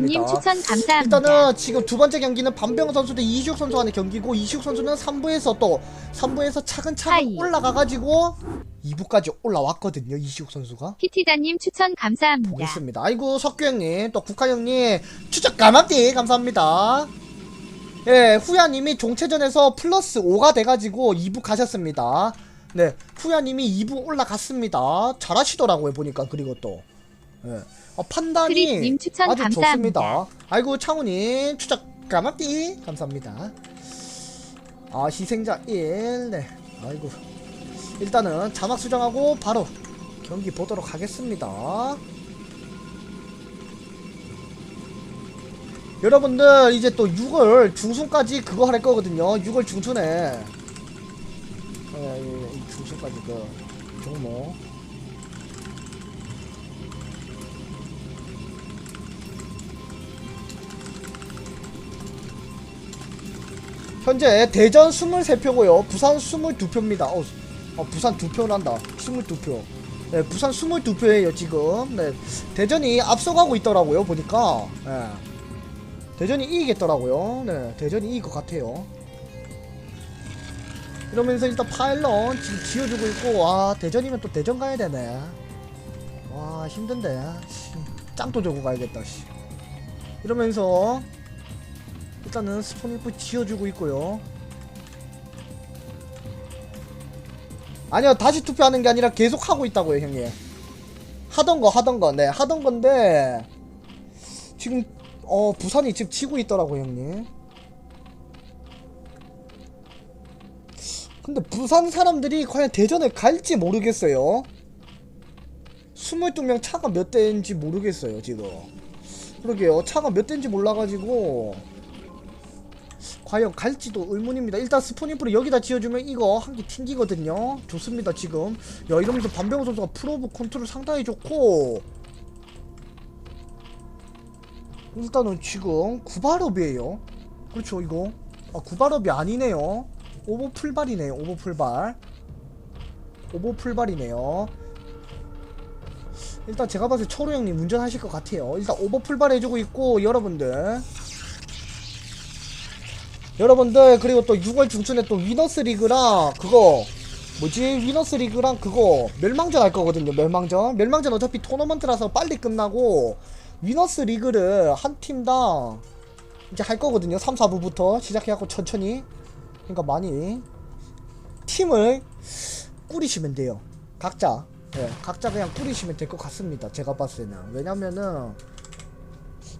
샤이니님 추천 감사합니다. 일단은 지금 두 번째 경기는 반병 선수 대 이시욱 선수 간의 경기고 이시욱 선수는 3부에서 또 3부에서 차근차근 하이. 올라가가지고 2부까지 올라왔거든요 이시욱 선수가 피티다님 추천 감사합니다. 보겠습니다 아이고 석규 형님 또 국화 형님 추적 까맣디 감사합니다 예 후야님이 종체전에서 플러스 5가 돼가지고 2부 가셨습니다 네 후야님이 2부 올라갔습니다 잘하시더라고요 보니까 그리고 또 예. 어, 판단이 아주 감사합니다. 좋습니다. 아이고 창훈님 추적 까맣디 감사합니다. 아 희생자 1 네. 아이고 일단은 자막 수정하고 바로 경기 보도록 하겠습니다. 여러분들 이제 또 6월 중순까지 그거 할 거거든요. 6월 중순에 예, 예, 이 중순까지 그 종목 현재 대전 23표고요. 부산 22표입니다. 어, 어, 부산 2표란다. 22표. 네, 부산 22표예요, 지금. 네. 대전이 앞서가고 있더라고요, 보니까. 네. 대전이 이기겠더라고요. 네, 대전이 이길 것 같아요. 이러면서 일단 파일럿 지금 지어주고 있고, 와, 대전이면 또 대전 가야 되네. 와, 힘든데. 씨, 짱도 들고 가야겠다, 씨. 이러면서 일단은 스포니프 지어주고 있고요. 아니요, 다시 투표하는 게 아니라 계속 하고 있다고요, 형님. 하던 거, 하던 거, 네, 하던 건데, 지금, 어, 부산이 지금 지고 있더라고요, 형님. 근데 부산 사람들이 과연 대전에 갈지 모르겠어요. 22명 차가 몇 대인지 모르겠어요, 지금. 그러게요. 차가 몇 대인지 몰라가지고, 과연 갈지도 의문입니다. 일단 스포니프를 여기다 지어주면 이거 한 개 튕기거든요. 좋습니다, 지금. 야, 이러면서 반병호 선수가 프로브 컨트롤 상당히 좋고. 일단은 지금 구발업이에요. 그렇죠, 이거. 아, 구발업이 아니네요. 오버 풀발이네요, 오버 풀발. 오버 풀발이네요. 일단 제가 봤을 때 초로 형님 운전하실 것 같아요. 일단 오버 풀발 해주고 있고, 여러분들. 여러분들 그리고 또 6월 중순에 또 위너스 리그랑 그거 뭐지? 위너스 리그랑 그거 멸망전 할 거거든요 멸망전. 멸망전 어차피 토너먼트라서 빨리 끝나고 위너스 리그를 한 팀당 이제 할 거거든요 3, 4부부터 시작해갖고 천천히. 그러니까 많이 팀을 꾸리시면 돼요. 각자. 예, 각자 그냥 꾸리시면 될 것 같습니다 제가 봤을 때는. 왜냐면은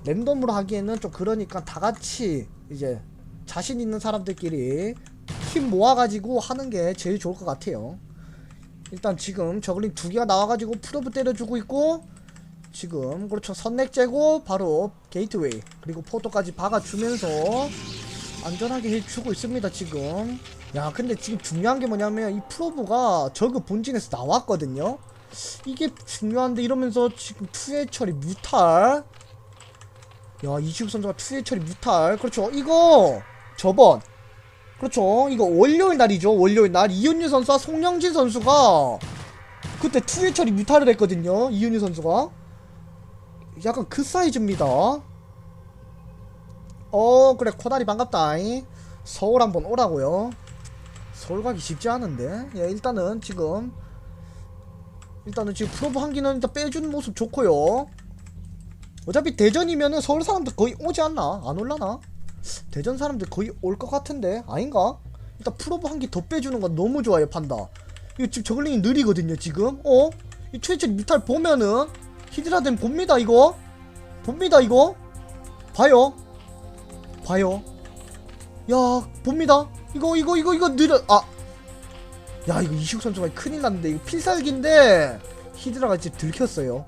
랜덤으로 하기에는 좀 그러니까 다 같이 이제 자신 있는 사람들끼리 힘 모아가지고 하는 게 제일 좋을 것 같아요. 일단 지금 저글링 두 개가 나와가지고 프로브 때려주고 있고 지금 그렇죠. 선넥 재고 바로 게이트웨이 그리고 포토까지 박아주면서 안전하게 해주고 있습니다 지금. 야 근데 지금 중요한 게 뭐냐면 이 프로브가 저그 본진에서 나왔거든요. 이게 중요한데 이러면서 지금 투의 처리 뮤탈. 야 이시욱 선수가 투의 처리 뮤탈. 그렇죠. 이거 저번. 그렇죠? 이거 월요일 날이죠 월요일 날. 이윤유 선수와 송영진 선수가 그때 투의 처리 뮤탈을 했거든요 이윤유 선수가. 약간 그 사이즈입니다. 어 그래 코다리 반갑다 서울 한번 오라고요. 서울 가기 쉽지 않은데. 예 일단은 지금 일단은 지금 프로브 한기는 일단 빼주는 모습 좋고요. 어차피 대전이면은 서울 사람들 거의 오지 않나? 안 올라나? 대전 사람들 거의 올 것 같은데? 아닌가? 일단 프로브 한 개 더 빼주는 건 너무 좋아요 판다. 이거 지금 저글링이 느리거든요 지금? 어? 이 최철 뮤탈 보면은 히드라덴 봅니다 이거. 봅니다 이거. 봐요. 봐요. 야 봅니다. 이거 이거 이거 이거 느려 아 야 이거 이시욱 선수가 큰일 났는데 이거 필살기인데 히드라가 이제 들켰어요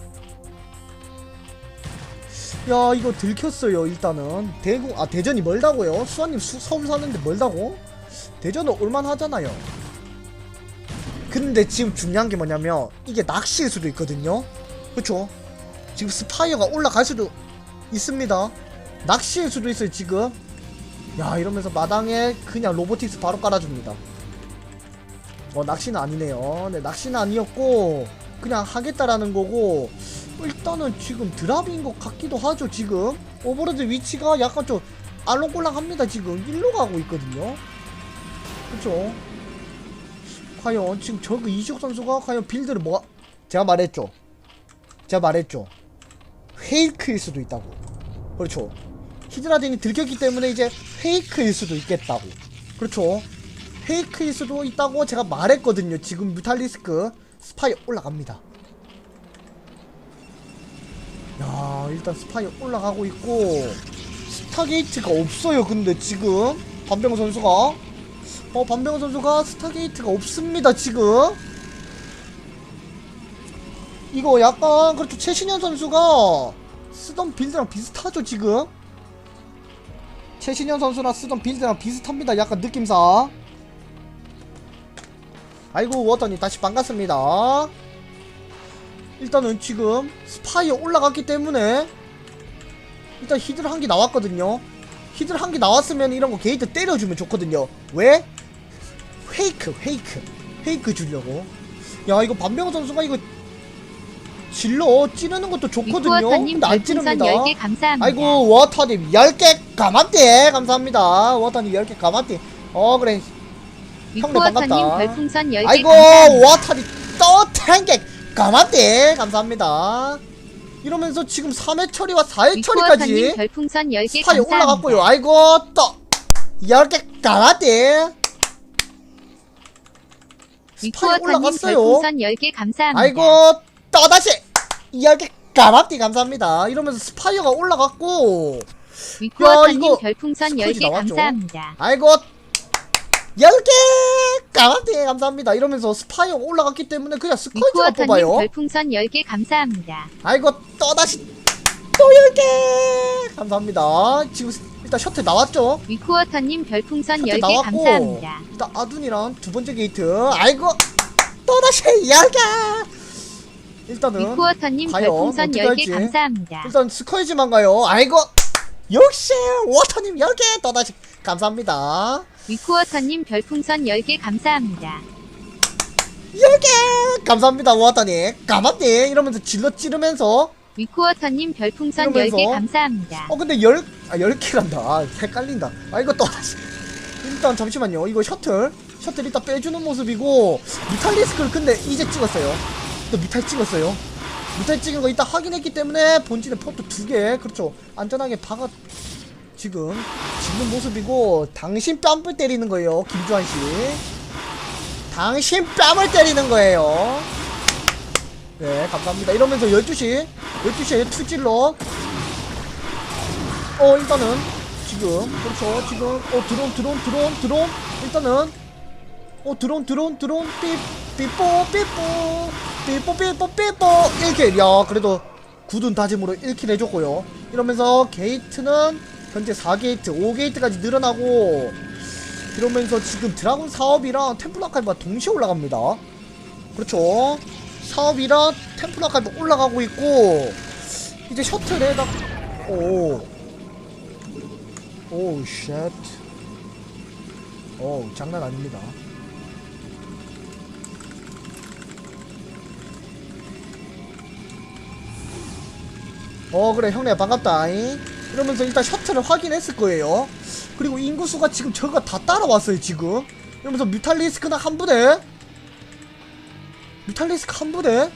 야 이거 들켰어요 일단은. 대구 아 대전이 멀다고요? 수아님 수, 서울 사는데 멀다고? 대전은 올만하잖아요. 근데 지금 중요한 게 뭐냐면 이게 낚시일 수도 있거든요? 그쵸? 지금 스파이어가 올라갈 수도 있습니다. 낚시일 수도 있어요 지금. 야 이러면서 마당에 그냥 로보틱스 바로 깔아줍니다. 어 낚시는 아니네요. 네 낚시는 아니었고 그냥 하겠다라는 거고 일단은 지금 드랍인 것 같기도 하죠 지금. 오버로드 위치가 약간 좀 알록달록합니다 지금. 일로 가고 있거든요. 그쵸? 과연 지금 저그 이시욱 선수가 과연 빌드를 뭐 제가 말했죠. 제가 말했죠. 페이크일 수도 있다고. 그렇죠. 히드라딘이 들켰기 때문에 이제 페이크일 수도 있겠다고. 그렇죠. 페이크일 수도 있다고 제가 말했거든요. 지금 뮤탈리스크 스파이 올라갑니다 야 일단 스파이 올라가고 있고 스타게이트가 없어요 근데 지금. 반병호 선수가. 어 반병호 선수가 스타게이트가 없습니다 지금. 이거 약간 그렇죠. 최신현 선수가 쓰던 빌드랑 비슷하죠 지금. 최신현 선수랑 쓰던 빌드랑 비슷합니다 약간 느낌상. 아이고 워터님 다시 반갑습니다 일단은 지금 스파이어 올라갔기 때문에 일단 히들 한 개 나왔거든요. 히들 한 개 나왔으면 이런 거 게이트 때려주면 좋거든요. 왜? 페이크 페이크. 페이크 주려고. 야 이거 반병호 선수가 이거 질러. 찌르는 것도 좋거든요. 근데 안 찌릅니다. 10개 감사합니다. 아이고 워터님 10개 가만띠 감사합니다. 워터님 10개 가만띠 어 그래. 형님 반갑다. 별풍선 10개 아이고. 워터님 또 탱개 가만띠 감사합니다 이러면서 지금 3회 처리와 4회 위쿠어터님 처리까지 별풍선 10개 스파이 감사합니다. 올라갔고요 아이고 또 10개 가만띠 스파이 위쿠어터님 올라갔어요 별풍선 10개 감사합니다. 아이고 또 다시 10개 가만띠 감사합니다 이러면서 스파이어가 올라갔고 위쿠어터님 이거 별풍선 스쿼지 10개 나왔죠? 감사합니다. 아이고 10개 가만띠 감사합니다. 이러면서 스파이어 올라갔기 때문에 그냥 위쿠어터님 뽑아요. 별풍선 10개 감사합니다. 아이고 또다시 또 10개! 감사합니다. 지금 일단 셔틀 나왔죠? 위쿠어터님 별풍선 셔틀 10개 나왔고 감사합니다. 일단 아둔이랑 두 번째 게이트. 아이고 또다시 10개! 일단은 위쿠어터님 별풍선 어떻게 10개 할지. 감사합니다. 일단 스커이지만 가요. 아이고 역시 워터님 10개! 또다시 감사합니다 위쿠어터님 별풍선 10개 감사합니다. 10개! 감사합니다 워터님. 가만히 이러면서 질러 찌르면서. 위쿠어터님 별풍선 이러면서. 10개 감사합니다. 어 근데 열, 아 10개란다. 아 헷갈린다. 아 이거 또 다시. 일단 잠시만요. 이거 셔틀. 셔틀 일단 빼주는 모습이고 뮤탈리스크를 근데 이제 찍었어요. 또 뮤탈 찍었어요. 뮤탈 찍은 거 이따 확인했기 때문에 본진에 포트 두 개. 그렇죠. 안전하게 박아 지금 짓는 모습이고 당신 뺨을 때리는 거예요 김주환 씨. 당신 뺨을 때리는 거예요. 네 감사합니다. 이러면서 12시 12시에 투질러. 어 일단은 지금 그렇죠. 지금 어 드론 드론 드론 드론. 일단은 어 드론 드론 드론. 삐 삐뽀 삐뽀. 삐뽀 삐뽀 삐뽀. 1킬 야 그래도 굳은 다짐으로 1킬 해줬고요. 이러면서 게이트는 현재 4게이트 5게이트까지 늘어나고 이러면서 지금 드라군 사업이랑 템플 아카이브가 동시에 올라갑니다. 그렇죠. 사업이랑 템플 아카이브 올라가고 있고 이제 셔틀에다 오. 오우 쉣. 오우 장난 아닙니다. 어 그래 형네 반갑다 잉? 이러면서 일단 셔틀을 확인했을 거예요. 그리고 인구수가 지금 저가 다 따라왔어요 지금. 이러면서 뮤탈리스크나 한 부대? 뮤탈리스크 한 부대?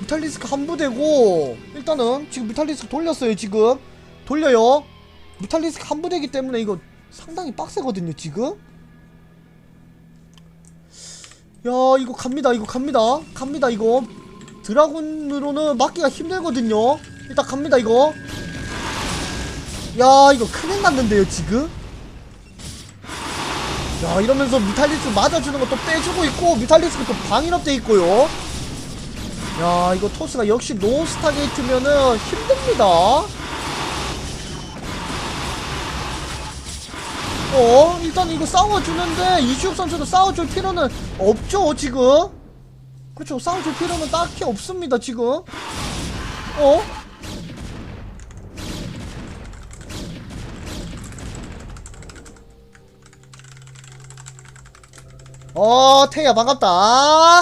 뮤탈리스크 한 부대고 일단은 지금 뮤탈리스크 돌렸어요 지금. 돌려요. 뮤탈리스크 한 부대이기 때문에 이거 상당히 빡세거든요 지금. 야 이거 갑니다 이거 갑니다. 갑니다 이거 드라군으로는 막기가 힘들거든요. 일단 갑니다 이거. 야 이거 큰일 났는데요 지금? 야 이러면서 뮤탈리스크 맞아주는 것도 빼주고 있고 뮤탈리스크 또 방인업 돼 있고요. 야 이거 토스가 역시 노스타 게이트면은 힘듭니다. 어 일단 이거 싸워주는데 이주혁 선수도 싸워줄 필요는 없죠 지금 그렇죠 싸워줄 필요는 딱히 없습니다 지금. 어? 어 태야 반갑다.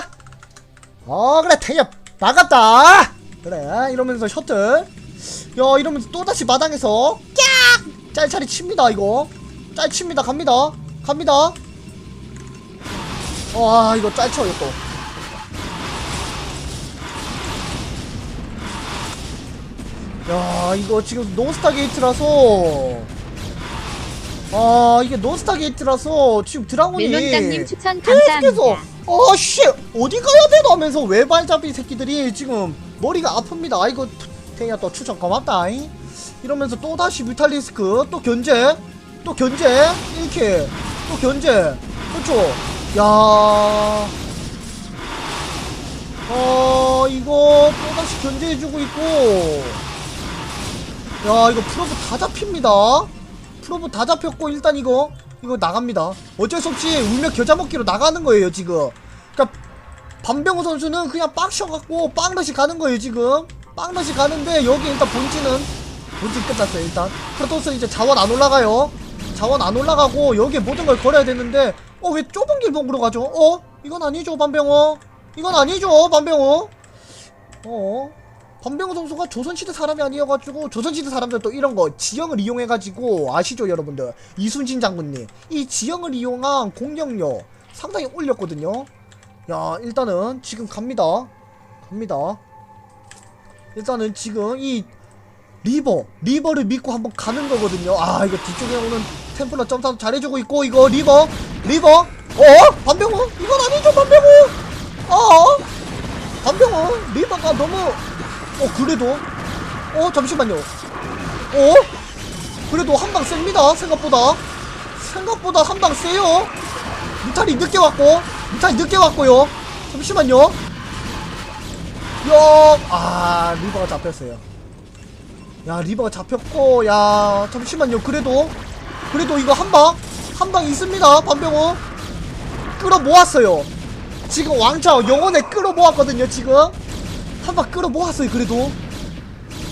어 그래 태야 반갑다. 그래 이러면서 셔틀. 야 이러면서 또다시 마당에서 깍! 짤짤이 칩니다 이거. 짤 칩니다 갑니다. 갑니다. 와 이거 짤 쳐요 또 야 이거 지금 노스타 게이트라서 아 이게 노스타 게이트라서 지금 드라곤이 멜론땅님 추천 계속해서 감사합니다. 아씨 어디 가야 되나 하면서 외발잡이 새끼들이 지금 머리가 아픕니다 아이고 태야 또 추천 고맙다 잉? 이러면서 또 다시 뮤탈리스크 또 견제 또 견제 이렇게 또 견제 그렇죠 야 어, 이거 또다시 견제해주고 있고. 야, 이거 프로브 다 잡힙니다. 프로브 다 잡혔고, 일단 이거, 이거 나갑니다. 어쩔 수 없이 울며 겨자 먹기로 나가는 거예요, 지금. 그니까, 반병호 선수는 그냥 빡셔갖고, 빵러시 가는 거예요, 지금. 빵러시 가는데, 여기 일단 본진은, 본진 끝났어요, 일단. 프로토스 이제 자원 안 올라가요. 자원 안 올라가고, 여기에 모든 걸 걸어야 되는데, 어, 왜 좁은 길목으로 가죠? 어? 이건 아니죠, 반병호. 이건 아니죠, 반병호. 어? 반병호 선수가 조선시대 사람이 아니어가지고 조선시대 사람들 또 이런 거 지형을 이용해가지고 아시죠 여러분들? 이순신 장군님. 이 지형을 이용한 공격력 상당히 올렸거든요. 야 일단은 지금 갑니다. 갑니다. 일단은 지금 이 리버 리버를 믿고 한번 가는 거거든요. 아 이거 뒤쪽에 오는 템플러 점사 잘해주고 있고 이거 리버 리버. 어? 반병호? 이건 아니죠 반병호. 어? 반병호 리버가 너무 어 그래도? 어 잠시만요. 어? 그래도 한 방 셉니다 생각보다. 생각보다 한 방 세요. 미탈이 늦게 왔고 미탈이 늦게 왔고요. 잠시만요. 야아 리버가 잡혔어요. 야 리버가 잡혔고 야 잠시만요. 그래도 그래도 이거 한방 한 방 있습니다 반병호. 끌어 모았어요. 지금 왕자 영혼에 끌어 모았거든요 지금 한 방 끌어 모았어요 그래도.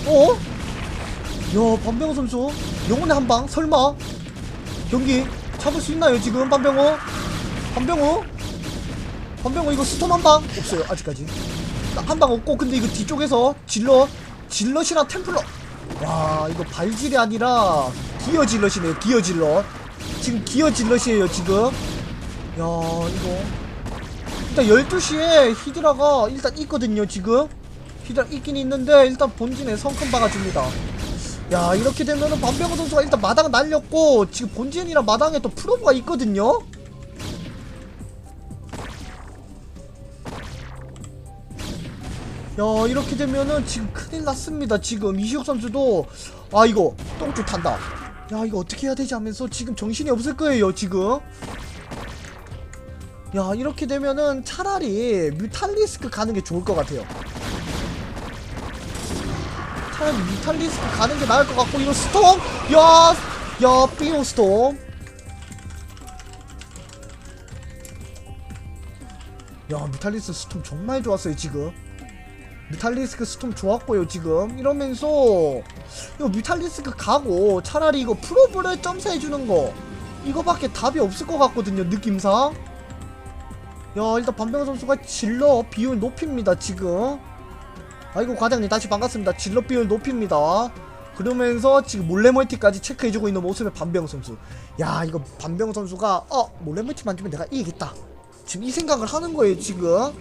어? 야 반병호 선수. 영혼의 한 방 설마. 경기 잡을 수 있나요 지금 반병호? 반병호? 반병호 이거 스톰 한 방? 없어요 아직까지. 한 방 없고 근데 이거 뒤쪽에서 질럿 질럿이랑 템플러. 와 이거 발질이 아니라 기어 질럿이네요 기어 질럿. 지금 기어 질럿이에요 지금. 야 이거. 일단 12시에 히드라가 일단 있거든요 지금 히드라 있긴 있는데 일단 본진에 성큼 박아줍니다. 야 이렇게 되면은 반병호 선수가 일단 마당 날렸고 지금 본진이랑 마당에 또 프로브가 있거든요? 야 이렇게 되면은 지금 큰일 났습니다. 지금 이시혁 선수도 아 이거 똥줄 탄다. 야 이거 어떻게 해야 되지 하면서 지금 정신이 없을 거예요 지금. 야 이렇게 되면은 차라리 뮤탈리스크 가는 게 좋을 것 같아요 차라리 뮤탈리스크 가는 게 나을 것 같고 이거 스톰! 야 야 삐용 스톰! 야 뮤탈리스크 스톰 정말 좋았어요 지금. 뮤탈리스크 스톰 좋았고요 지금. 이러면서 이거 뮤탈리스크 가고 차라리 이거 프로브를 점사해주는 거 이거밖에 답이 없을 것 같거든요 느낌상. 야 일단 반병호 선수가 질러 비율 높입니다 지금 아이고 과장님 다시 반갑습니다. 질러 비율 높입니다. 그러면서 지금 몰래 멀티까지 체크해주고 있는 모습의 반병호 선수. 야 이거 반병호 선수가 어 몰래 멀티 만지면 내가 이기겠다. 지금 이 생각을 하는 거예요 지금.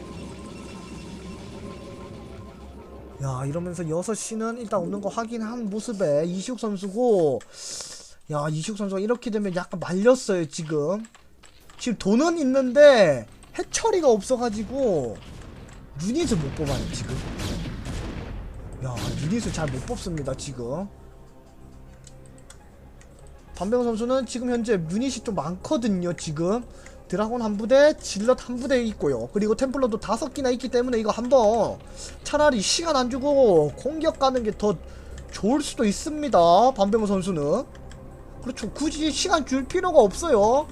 야 이러면서 6시는 일단 없는 거 확인한 모습에 이시욱 선수고 야 이시욱 선수가 이렇게 되면 약간 말렸어요 지금. 지금 돈은 있는데 해처리가 없어가지고 유닛을 못 뽑아요 지금 야 유닛을 잘 못 뽑습니다 지금. 반병 선수는 지금 현재 유닛이 좀 많거든요 지금. 드라곤 한 부대 질럿 한 부대 있고요. 그리고 템플러도 다섯 개나 있기 때문에 이거 한번 차라리 시간 안 주고 공격 가는 게 더 좋을 수도 있습니다 반병호 선수는. 그렇죠. 굳이 시간 줄 필요가 없어요.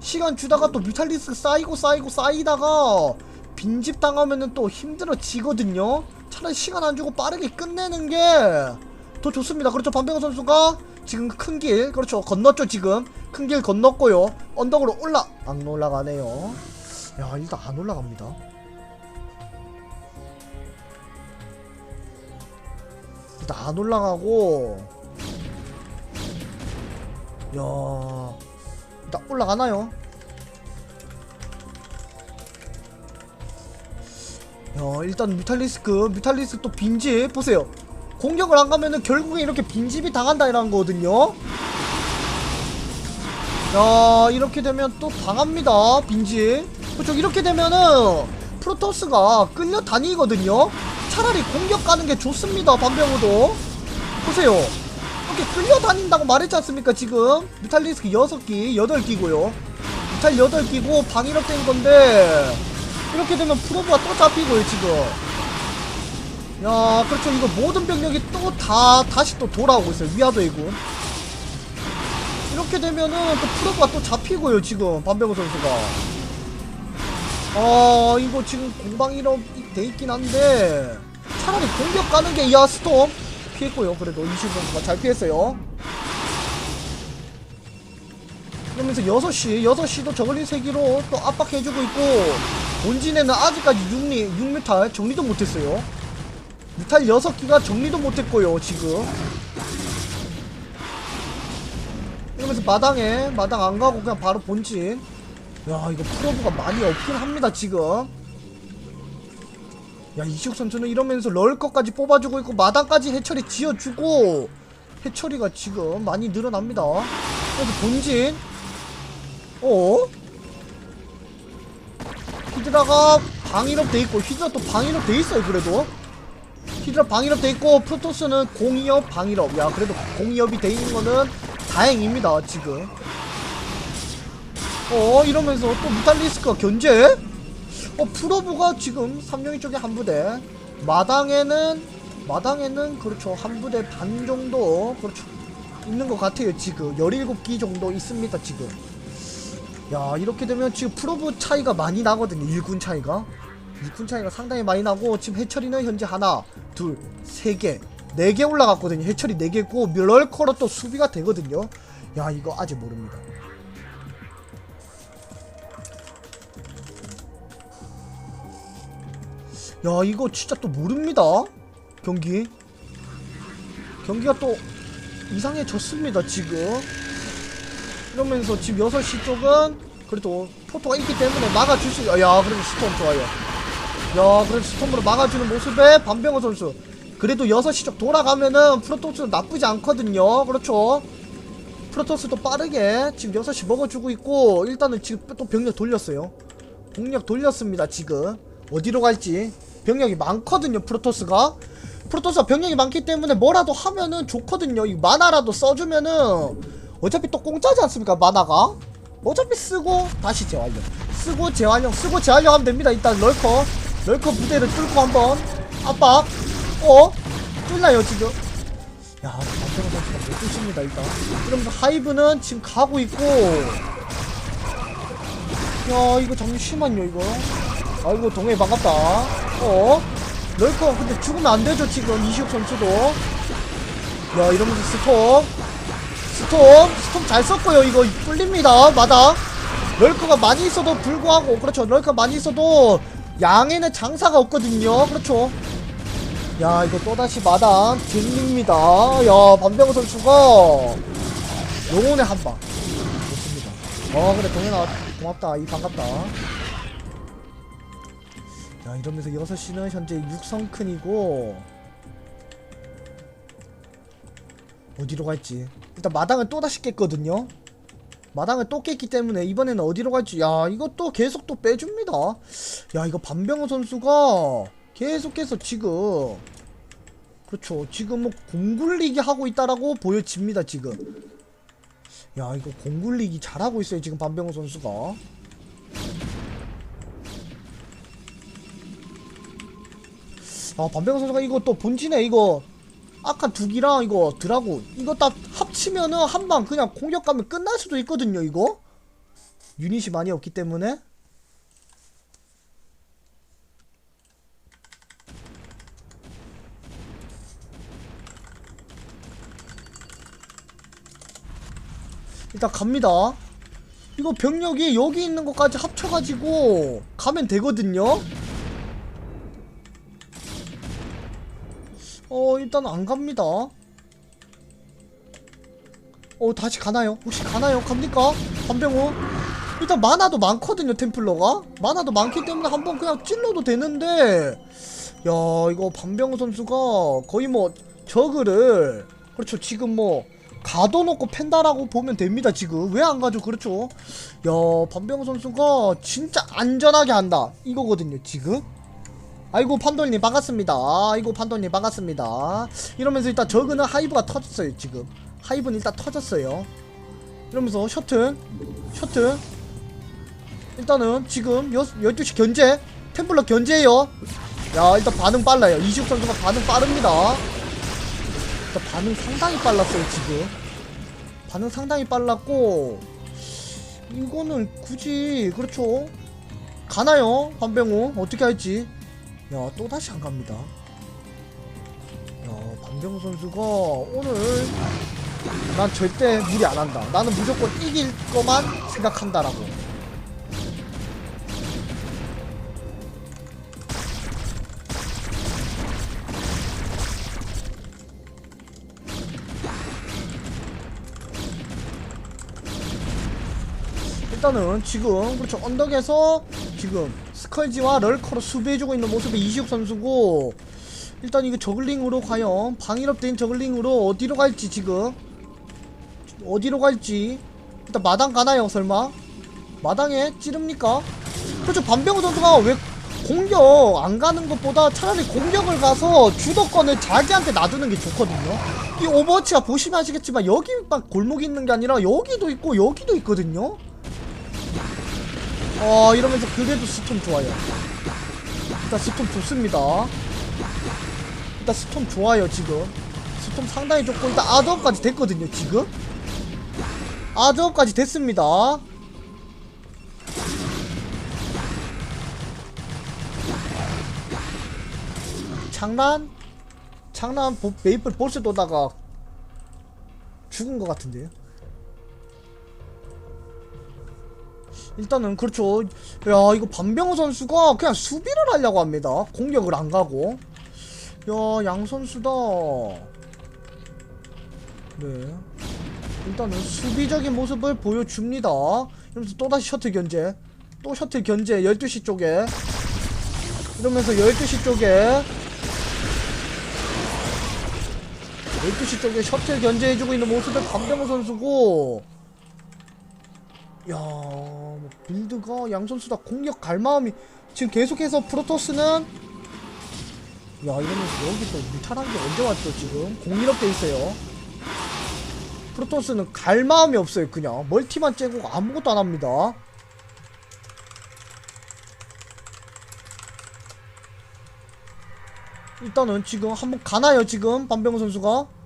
시간 주다가 또 뮤탈리스크 쌓이고 쌓이고 쌓이다가 빈집 당하면은 또 힘들어지거든요. 차라리 시간 안 주고 빠르게 끝내는 게 더 좋습니다. 그렇죠. 반병호 선수가 지금 큰 길, 그렇죠. 건넜죠, 지금. 큰 길 건넜고요. 언덕으로 올라, 안 올라가네요. 야, 일단 안 올라갑니다. 일단 안 올라가고, 야, 일단 올라가나요? 야 일단 뮤탈리스크 뮤탈리스크 또 빈집 보세요. 공격을 안 가면은 결국에 이렇게 빈집이 당한다라는 거거든요. 야 이렇게 되면 또 당합니다 빈집. 그렇죠 이렇게 되면은 프로토스가 끌려다니거든요. 차라리 공격 가는 게 좋습니다 반병우도. 보세요. 이렇게 끌려다닌다고 말했지 않습니까 지금? 뮤탈리스크 6기 8기고요. 뮤탈 8기고 방위력 된 건데 이렇게 되면 프로브가 또 잡히고요 지금. 야 그렇죠. 이거 모든 병력이 또 다 다시 또 돌아오고 있어요. 위아더이군 이렇게 되면은 또 프로브가 또 잡히고요 지금. 반병우 선수가. 아 이거 지금 공방 1업 돼 있긴 한데 차라리 공격 가는 게 이야 스톰 피했고요. 그래도 이시우 선수가 잘 피했어요 그러면서 6시 6시도 저글링 세기로 또 압박해주고 있고 본진에는 아직까지 6리 6뮤탈 정리도 못했어요. 뮤탈 6기가 정리도 못했고요 지금. 이러면서 마당에 마당 안 가고 그냥 바로 본진. 야 이거 프로브가 많이 없긴 합니다 지금. 야 이시욱 선수는 이러면서 럴커까지 뽑아주고 있고 마당까지 해처리 지어주고 해처리가 지금 많이 늘어납니다. 그래서 본진 어? 히드라가 방위력 돼있고 히드라 또 방위력 돼있어요 그래도. 히드라 방위력 돼있고 프로토스는 공이업 방위력 야 그래도 공이업이 돼있는 거는 다행입니다 지금. 어 이러면서 또 무탈리스크가 견제? 어 프로브가 지금 삼룡이 쪽에 한 부대. 마당에는 마당에는 그렇죠 한 부대 반 정도 그렇죠 있는 것 같아요 지금. 17기 정도 있습니다 지금 야 이렇게 되면 지금 프로브 차이가 많이 나거든요. 일군 차이가. 일군 차이가 상당히 많이 나고 지금 해처리는 현재 하나 둘세개 네 개 올라갔거든요. 해처리 네개고 럴커로 또 수비가 되거든요. 야 이거 아직 모릅니다. 야 이거 진짜 또 모릅니다. 경기. 경기가 또 이상해졌습니다 지금 이러면서 지금 6시 쪽은 그래도 포토가 있기 때문에 막아줄 수 있... 야 그래도 스톰 좋아요. 야 그래도 스톰으로 막아주는 모습에 반병호 선수. 그래도 6시 쪽 돌아가면은 프로토스는 나쁘지 않거든요. 그렇죠? 프로토스도 빠르게 지금 6시 먹어주고 있고 일단은 지금 또 병력 돌렸어요. 병력 돌렸습니다 지금. 어디로 갈지. 병력이 많거든요 프로토스가. 프로토스가 병력이 많기 때문에 뭐라도 하면은 좋거든요. 이 만화라도 써주면은 어차피 또 공짜지 않습니까 만화가? 어차피 쓰고 다시 재활용. 쓰고 재활용 쓰고 재활용 하면 됩니다 일단 럴커. 럴커 무대를 뚫고 한번. 압박 어? 뚫나요 지금? 야 반대로 선수가 못 뚫습니다 일단. 이러면서 하이브는 지금 가고 있고. 야 이거 잠시만요 이거. 아이고 동해 반갑다. 어? 럴커 근데 죽으면 안 되죠 지금 이시욱 선수도. 야 이러면서 스톱 스톰 스톰 잘 썼고요. 이거 뚫립니다. 마당. 럴커가 많이 있어도 불구하고 그렇죠. 럴커 많이 있어도 양에는 장사가 없거든요. 그렇죠. 야 이거 또다시 마당. 딜립니다. 야 반병호 선수가 영혼의 한방. 좋습니다. 어 그래 동현아 고맙다. 이 반갑다. 야 이러면서 6시는 현재 6성큰이고 어디로 갈지. 일단 마당을 또 다시 깼거든요. 마당을 또 깼기 때문에 이번에는 어디로 갈지. 야또 계속 또 빼줍니다. 야 이거 반병호 선수가 계속해서 지금 그렇죠. 지금 뭐 공굴리기 하고 있다라고 보여집니다 지금. 야 이거 공굴리기 잘하고 있어요 지금 반병호 선수가. 아 반병호 선수가 이거 또 본진에 이거 아까 두기랑 이거 드라군 이거 딱 합치면은 한 방 그냥 공격 가면 끝날 수도 있거든요 이거? 유닛이 많이 없기 때문에? 일단 갑니다. 이거 병력이 여기 있는 것까지 합쳐가지고 가면 되거든요 어 일단 안 갑니다. 어 다시 가나요? 혹시 가나요? 갑니까? 반병호? 일단 만화도 많거든요 템플러가. 만화도 많기 때문에 한번 그냥 찔러도 되는데. 야 이거 반병호 선수가 거의 뭐 저그를 그렇죠. 지금 뭐 가둬놓고 팬다라고 보면 됩니다 지금. 왜 안 가죠? 그렇죠. 야 반병호 선수가 진짜 안전하게 한다. 이거거든요 지금 아이고 판돌님 반갑습니다. 아이고 판돌님 반갑습니다. 이러면서 일단 저그는 하이브가 터졌어요 지금. 하이브는 일단 터졌어요. 이러면서 셔틀 셔틀. 일단은 지금 여, 12시 견제 템플러 견제해요. 야 일단 반응 빨라요. 이시욱 선수가 반응 빠릅니다. 일단 반응 상당히 빨랐어요 지금. 반응 상당히 빨랐고 이거는 굳이 그렇죠? 가나요 반병호 어떻게 할지 야 또다시 안 갑니다. 야 반병호 선수가 오늘 난 절대 무리 안 한다. 나는 무조건 이길 거만 생각한다라고 일단은 지금 그렇죠. 언덕에서 지금 스컬지와 럴커로 수비해주고 있는 모습의 이시욱 선수고 일단 이거 저글링으로 과연 방일업된 저글링으로 어디로 갈지 지금. 어디로 갈지. 일단 마당 가나요 설마? 마당에 찌릅니까? 그렇죠. 반병호 선수가 왜 공격 안 가는 것보다 차라리 공격을 가서 주도권을 자기한테 놔두는 게 좋거든요. 이 오버워치가 보시면 아시겠지만 여기만 골목이 있는 게 아니라 여기도 있고 여기도 있거든요 어 이러면서 그래도 스톰 좋아요. 일단 스톰 좋습니다. 일단 스톰 좋아요 지금. 스톰 상당히 좋고 일단 아드업까지 됐거든요 지금. 아드업까지 됐습니다. 장난? 장난 보- 메이플 볼스 도다가 죽은 것 같은데요 일단은 그렇죠. 야 이거 반병호 선수가 그냥 수비를 하려고 합니다. 공격을 안 가고. 야 양 선수다. 네. 일단은 수비적인 모습을 보여줍니다. 이러면서 또다시 셔틀 견제. 또 셔틀 견제 12시 쪽에. 이러면서 12시 쪽에 12시 쪽에 셔틀 견제해주고 있는 모습의 반병호 선수고 야, 뭐 빌드가 양 선수 다 공격 갈 마음이 지금 계속해서 프로토스는 야 이러면서 여기 또 무탈한 게 언제 왔죠 지금 공일업 돼 있어요. 프로토스는 갈 마음이 없어요 그냥 멀티만 째고 아무것도 안 합니다. 일단은 지금 한번 가나요 지금 반병호 선수가?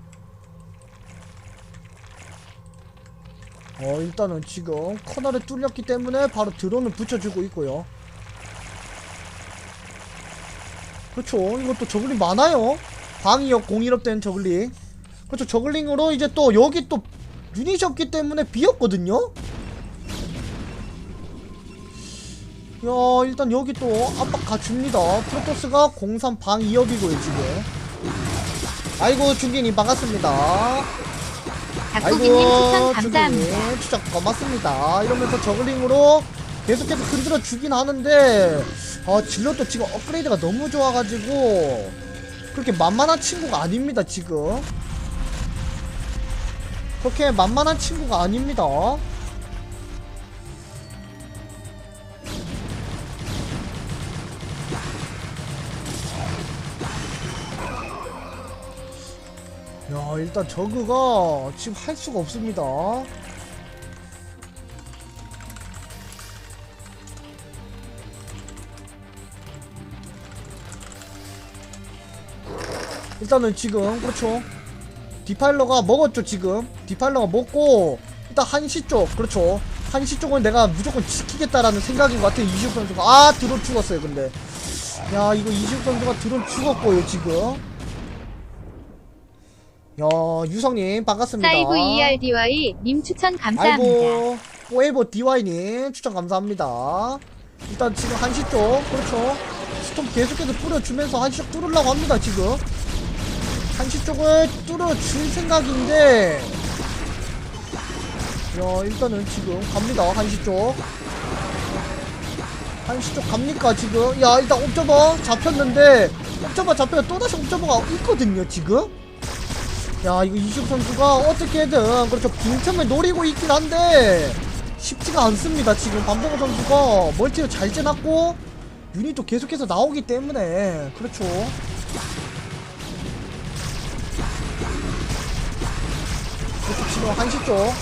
어 일단은 지금 커널을 뚫렸기 때문에 바로 드론을 붙여주고 있고요. 그렇죠 이것도 저글링 많아요. 방위역 공일업 된 저글링. 그렇죠 저글링으로 이제 또 여기 또 유닛이 없기 때문에 비었거든요. 야 일단 여기 또 압박 가줍니다. 프로토스가 03 방위협이고요 지금. 아이고 중기님 반갑습니다 닭고기님 추천 감사합니다. 주부님, 추천 고맙습니다. 이러면서 저글링으로 계속해서 흔들어 주긴 하는데, 아, 질럿도 지금 업그레이드가 너무 좋아가지고, 그렇게 만만한 친구가 아닙니다, 지금. 그렇게 만만한 친구가 아닙니다. 야 일단 저그가 지금 할 수가 없습니다. 일단은 지금 그렇죠. 디파일러가 먹었죠 지금. 디파일러가 먹고 일단 한시 쪽 그렇죠. 한시 쪽은 내가 무조건 지키겠다라는 생각인 것 같아요 이시욱 선수가. 아 드론 죽었어요 근데. 야 이거 이시욱 선수가 드론 죽었고요 지금 야 유성님 반갑습니다. 사이브 ERDY 님 추천 감사합니다. 아이고 포에버 DY님 추천 감사합니다. 일단 지금 한시 쪽 그렇죠. 스톰 계속해서 뿌려주면서 한시 쪽 뚫으려고 합니다 지금. 한시 쪽을 뚫어줄 생각인데 야 일단은 지금 갑니다 한시 쪽 한시 쪽 갑니까 지금 야 일단 옵저버 잡혔는데 옵저버 잡혀서 또다시 옵저버가 있거든요 지금 야 이거 이식 선수가 어떻게든 그렇죠. 빈틈을 노리고 있긴 한데 쉽지가 않습니다. 지금 반봉호 선수가 멀티를 잘 째놨고 유닛도 계속해서 나오기 때문에 그렇죠. 그렇죠. 지금 한시 쪽.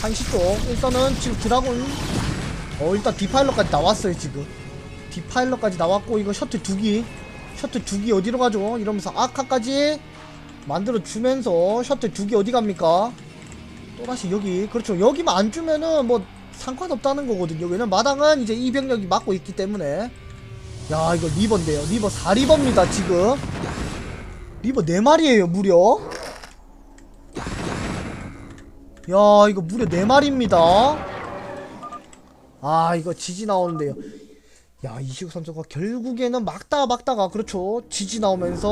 한시 쪽. 일단은 지금 드라곤 어 일단 디파일러까지 나왔어요 지금. 디파일러까지 나왔고 이거 셔틀 두기 셔틀 두기 어디로 가죠? 이러면서 아카까지 만들어 주면서 셔틀 두기 어디 갑니까? 또다시 여기. 그렇죠. 여기만 안 주면은 뭐 상관없다는 거거든요. 왜냐면 마당은 이제 이병력이 막고 있기 때문에. 야 이거 리버인데요. 리버 4리버입니다 지금. 리버 4마리에요 무려. 야 이거 무려 4마리입니다. 아 이거 지지 나오는데요 야 이시국 선수가 결국에는 막다가 막다가 그렇죠. 지지 나오면서